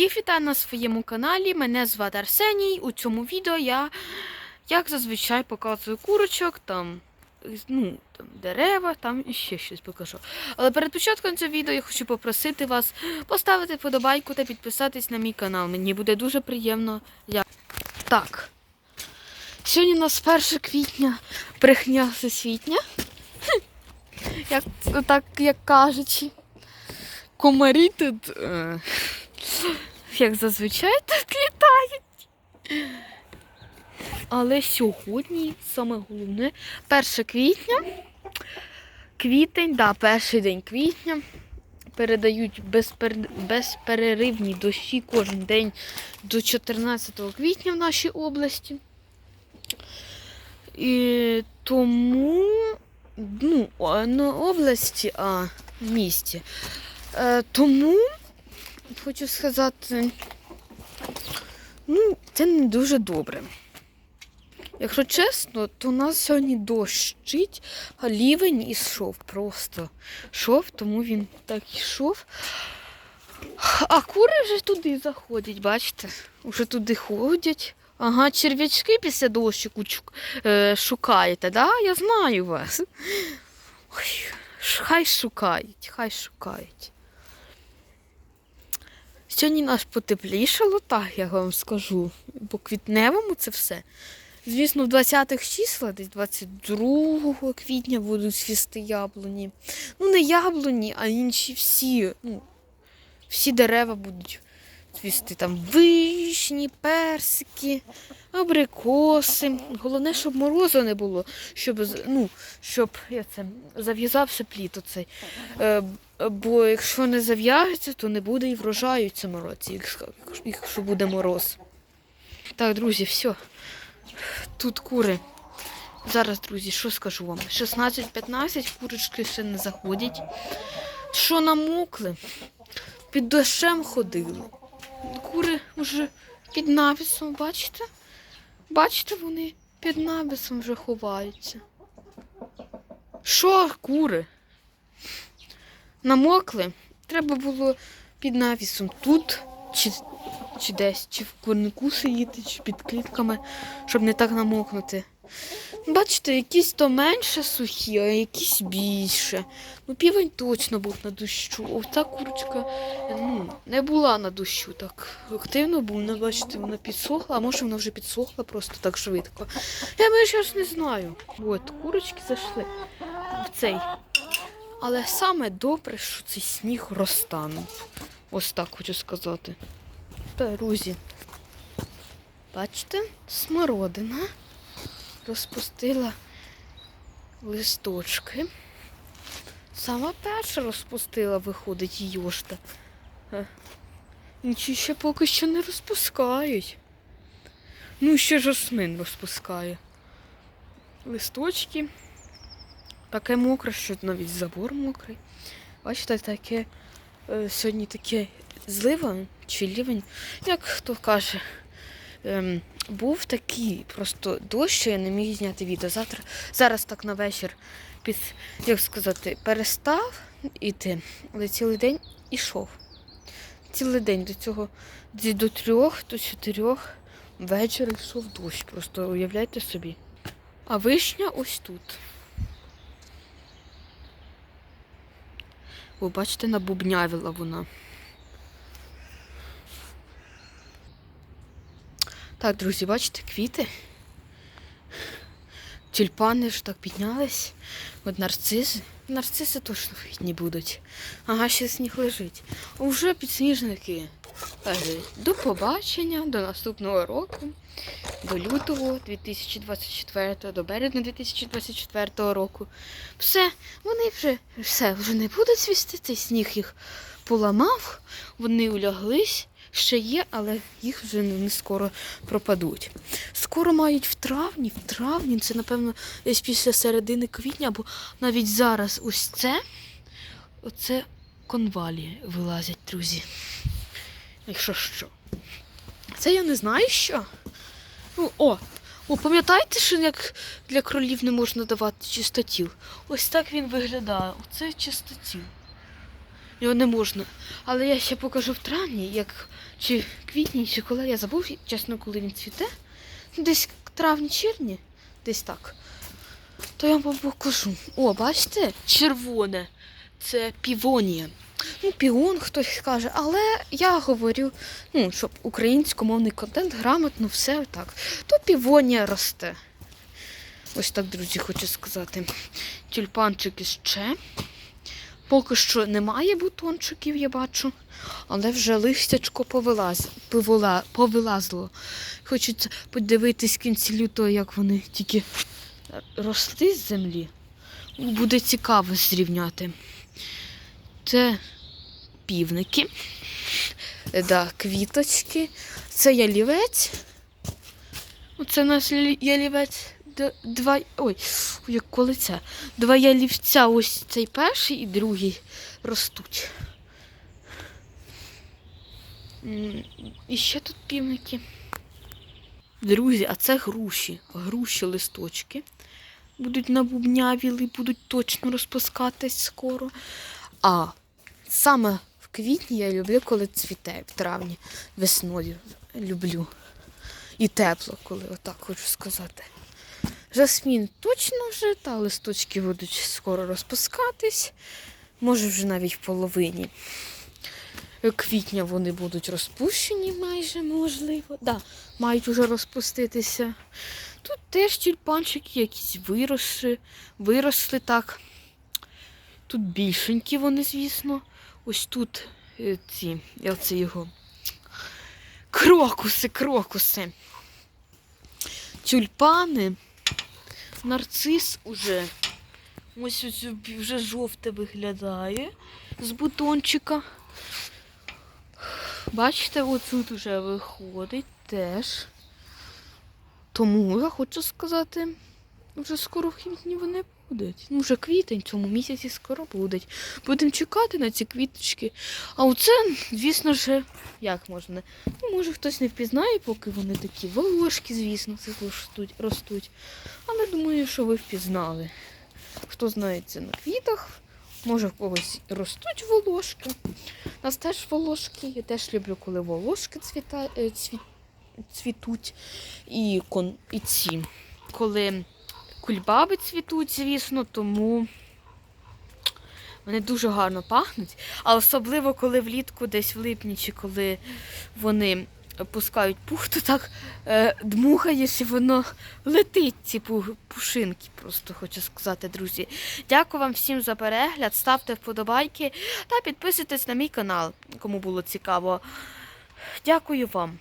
Всіх вітаю на своєму каналі. Мене звати Арсеній. У цьому відео я, як зазвичай, показую курочок, там, ну, там дерева, там і ще щось покажу. Але перед початком цього відео я хочу попросити вас поставити вподобайку та підписатись на мій канал. Мені буде дуже приємно. Я... Так. Сьогодні у нас 1 квітня, брехня всесвітня. Як, так, як кажучи. Комарі тут. Як зазвичай тут літають. Але сьогодні саме головне 1 квітня. Квітень, да, перший день квітня. Передають безпер... безперервні дощі кожен день до 14 квітня в нашій області. І тому, ну, не області, а в місті. Е, тому хочу сказати, ну, це не дуже добре. Якщо чесно, то у нас сьогодні дощить, а лівень ішов просто. Шов, тому він так ішов. А кури вже туди заходять, бачите? Вже туди ходять. Ага, черв'ячки після дощику е, шукаєте, да? Я знаю вас. Ой, хай шукають, хай шукають. Сьогодні нас потеплішало, так я вам скажу. По квітневому це все. Звісно, в 20-х числа, десь 22 квітня будуть свісти яблуні. Ну, не яблуні, а інші всі. Ну, всі дерева будуть цвісти. Там вишні, персики, абрикоси. Головне, щоб морозу не було, щоб, ну, щоб я це, зав'язався плід оцей. Е, бо якщо не зав'яжеться, то не буде і врожаю в цьому році, якщо буде мороз. Так, друзі, все. Тут кури. Зараз, друзі, що скажу вам? 16-15 курочки ще не заходять. Що намокли? Під дощем ходили. Кури вже під навісом, бачите? Бачите, вони під навісом вже ховаються. Що, кури? Намокли? Треба було під навісом тут чи, чи десь, чи в курнику сидіти, чи під клітками, щоб не так намокнути. Бачите, якісь то менше сухі, а якісь більше. Ну, півень точно був на дощу. Оця курочка ну, не була на дощу так активно, бо вона, бачите, вона підсохла, а може вона вже підсохла просто так швидко. Я ми зараз не знаю. От, курочки зайшли в цей. Але саме добре, що цей сніг розтанув. Ось так хочу сказати. Та, друзі. Бачите, смородина розпустила листочки. Сама перша розпустила, виходить, йошта. Інші ще поки що не розпускають. Ну, ще жасмин розпускає. Листочки. Таке мокре, що навіть забор мокрий. Бачите, таке е, сьогодні таке злива чи лівень, як хто каже. Ем, був такий просто дощ, що я не міг зняти відео. Завтра, зараз так на вечір під, як сказати, перестав іти, але цілий день ішов. Цілий день до цього до трьох, до чотирьох вечора йшов дощ. Просто уявляйте собі. А вишня ось тут. Ви бачите, набубнявіла вона. Так, друзі, бачите, квіти. Тюльпани ж так піднялись. От нарцизи. Нарциси точно квітні будуть. Ага, ще сніг лежить. Уже підсніжники. До побачення, до наступного року, до лютого 2024, до березня 2024 року. Все, вони вже все, вже не будуть свісти, цей сніг їх поламав, вони уляглись. Ще є, але їх вже не скоро пропадуть. Скоро мають в травні, в травні, це, напевно, десь після середини квітня, або навіть зараз ось це, оце конвалії вилазять, друзі. Якщо що. Це я не знаю що. Ну, о, о, пам'ятаєте, що як для кролів не можна давати чистотіл? Ось так він виглядає. Оце чистотіл. Його не можна. Але я ще покажу в травні, як чи квітні, чи коли я забув, чесно, коли він цвіте. Ну, Десь в травні-червні, десь так. То я вам покажу. О, бачите? Червоне. Це півонія. Ну, піон хтось каже, але я говорю, ну, щоб українськомовний контент грамотно, все так. То півонія росте. Ось так, друзі, хочу сказати. Тюльпанчики ще. Поки що немає бутончиків, я бачу, але вже листячко повилаз, повила, повилазло. Хочеться подивитись в кінці лютого, як вони тільки росли з землі. Буде цікаво зрівняти. Це півники, да, квіточки. Це ялівець. Оце наш лі- ялівець. Два. Ой, як коли це? Два ялівця, ось цей перший і другий ростуть. І ще тут півники. Друзі, а це груші. Груші листочки. Будуть набубнявіли, будуть точно розпускатись скоро. А саме в квітні я люблю, коли цвіте, в травні, весною люблю. І тепло, коли отак хочу сказати. Жасмін точно вже, та листочки будуть скоро розпускатись. Може, вже навіть в половині. Квітня вони будуть розпущені майже, можливо. Да, мають вже розпуститися. Тут теж тюльпанчики якісь виросли, виросли так. Тут більшенькі вони, звісно. Ось тут е, ці, я це його. Крокуси, крокуси. Тюльпани. Нарцис уже. Ось вже жовте виглядає з бутончика. Бачите, отут вже виходить теж. Тому я хочу сказати, вже скоро в квітні вони будуть. Ну, вже квітень, цьому місяці скоро будуть. Будемо чекати на ці квіточки. А оце, звісно ж, як можна? Ну, може хтось не впізнає, поки вони такі волошки, звісно, це ростуть, ростуть. Але думаю, що ви впізнали. Хто знається на квітах, може в когось ростуть волошки. У нас теж волошки. Я теж люблю, коли волошки цвіта, е, цві, цвітуть. І, кон, і ці. Коли кульбаби цвітуть, звісно, тому вони дуже гарно пахнуть. А особливо, коли влітку, десь в липні, чи коли вони пускають пух, то так е, дмухаєш і воно летить, ці пушинки, просто хочу сказати, друзі. Дякую вам всім за перегляд. Ставте вподобайки та підписуйтесь на мій канал, кому було цікаво. Дякую вам.